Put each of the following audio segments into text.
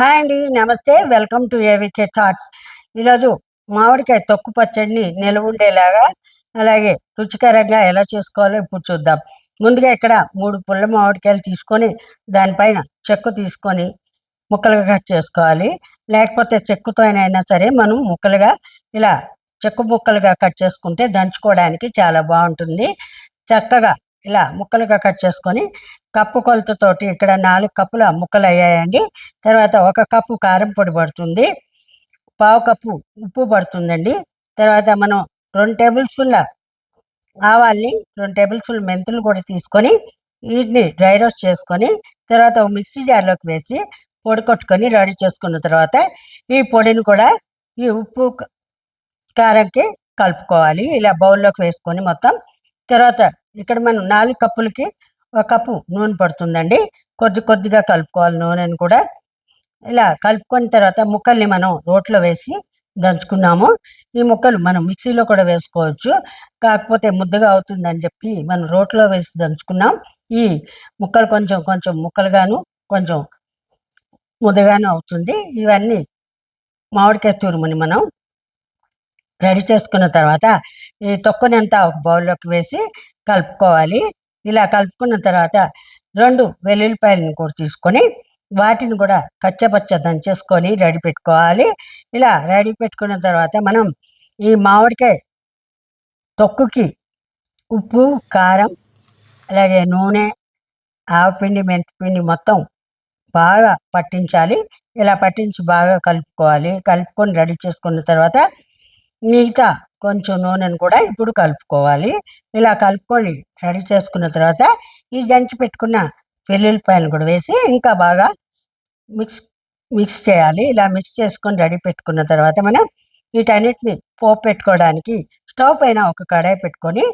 Hi అండి నమస్తే welcome to ఏవికే thoughts. ఈరోజు మామిడికాయ తొక్కు పచ్చడిని నిల్వ ఉండేలాగా అలాగే రుచికరంగా ఎలా చేసుకోవాలో ఇప్పుడు చూద్దాం. ముందుగా ఇక్కడ మూడు పుల్ల మామిడికాయలు తీసుకొని దానిపైన చెక్కు తీసుకొని ముక్కలుగా కట్ చేసుకోవాలి. లేకపోతే చెక్కుతో అయినా సరే మనం ముక్కలుగా ఇలా చెక్కు ముక్కలుగా కట్ చేసుకుంటే దంచుకోవడానికి చాలా బాగుంటుంది. చక్కగా ఇలా ముక్కలుగా కట్ చేసుకొని కప్పు కొలతతోటి ఇక్కడ నాలుగు కప్పుల ముక్కలు అయ్యాయండి తర్వాత ఒక కప్పు కారం పొడి పడుతుంది. పావు కప్పు ఉప్పు పడుతుందండి. తర్వాత మనం రెండు టేబుల్ స్పూన్ల ఆవాల్ని రెండు టేబుల్ స్పూన్ మెంతులు కూడా తీసుకొని వీటిని డ్రై రోస్ట్ చేసుకొని తర్వాత ఒక మిక్సీ జార్లోకి వేసి పొడి కొట్టుకొని రెడీ చేసుకున్న తర్వాత ఈ పొడిని కూడా ఈ ఉప్పు కారంకి కలుపుకోవాలి. ఇలా బౌల్లోకి వేసుకొని మొత్తం తర్వాత ఇక్కడ మనం నాలుగు కప్పులకి ఒక కప్పు నూనె పడుతుందండి. కొద్ది కొద్దిగా కలుపుకోవాలి నూనెను కూడా. ఇలా కలుపుకున్న తర్వాత ముక్కల్ని మనం రోట్లో వేసి దంచుకున్నాము. ఈ ముక్కలు మనం మిక్సీలో కూడా వేసుకోవచ్చు. కాకపోతే ముద్దగా అవుతుందని చెప్పి మనం రోట్లో వేసి దంచుకున్నాం. ఈ ముక్కలు కొంచెం కొంచెం ముక్కలుగాను కొంచెం ముద్దగాను అవుతుంది. ఇవన్నీ మామిడికాయ తురుముని మనం రెడీ చేసుకున్న తర్వాత ఈ తొక్కనంతా ఒక బౌల్లోకి వేసి కలుపుకోవాలి. ఇలా కలుపుకున్న తర్వాత రెండు వెల్లుల్లిపాయలను కూడా తీసుకొని వాటిని కూడా కచ్చపచ్చ దంచేసుకొని రెడీ పెట్టుకోవాలి. ఇలా రెడీ పెట్టుకున్న తర్వాత మనం ఈ మామిడికాయ తొక్కుకి ఉప్పు కారం అలాగే నూనె ఆవపిండి మెంతిపిండి మొత్తం బాగా పట్టించాలి. ఇలా పట్టించి బాగా కలుపుకోవాలి. కలుపుకొని రెడీ చేసుకున్న తర్వాత మిగతా కొంచెం నూనెను కూడా ఇప్పుడు కలుపుకోవాలి. ఇలా కలుపుకొని రెడీ చేసుకున్న తర్వాత ఈ దంచి పెట్టుకున్న వెల్లుల్లిపాయలు కూడా వేసి ఇంకా బాగా మిక్స్ మిక్స్ చేయాలి. ఇలా మిక్స్ చేసుకొని రెడీ పెట్టుకున్న తర్వాత మనం వీటన్నిటిని పోపు పెట్టుకోవడానికి స్టవ్ పైన ఒక కడాయి పెట్టుకొని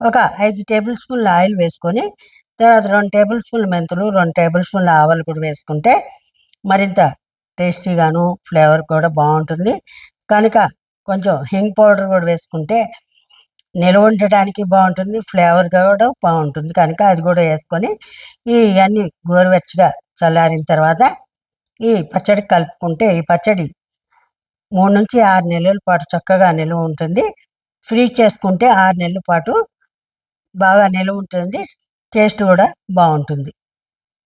ఒక ఐదు టేబుల్ స్పూన్ల ఆయిల్ వేసుకొని తర్వాత రెండు టేబుల్ స్పూన్ల మెంతులు రెండు టేబుల్ స్పూన్ల ఆవాలు కూడా వేసుకుంటే మరింత టేస్టీగాను ఫ్లేవర్ కూడా బాగుంటుంది. కనుక కొంచెం హింగ్ పౌడర్ కూడా వేసుకుంటే నిల్వ ఉండటానికి బాగుంటుంది ఫ్లేవర్ కూడా బాగుంటుంది. కనుక అది కూడా వేసుకొని ఇవన్నీ గోరువెచ్చగా చల్లారిన తర్వాత ఈ పచ్చడి కలుపుకుంటే ఈ పచ్చడి మూడు నుంచి ఆరు నెలల పాటు చక్కగా నిల్వ ఉంటుంది. ఫ్రీజ్ చేసుకుంటే ఆరు నెలల పాటు బాగా నిల్వ ఉంటుంది. టేస్ట్ కూడా బాగుంటుంది.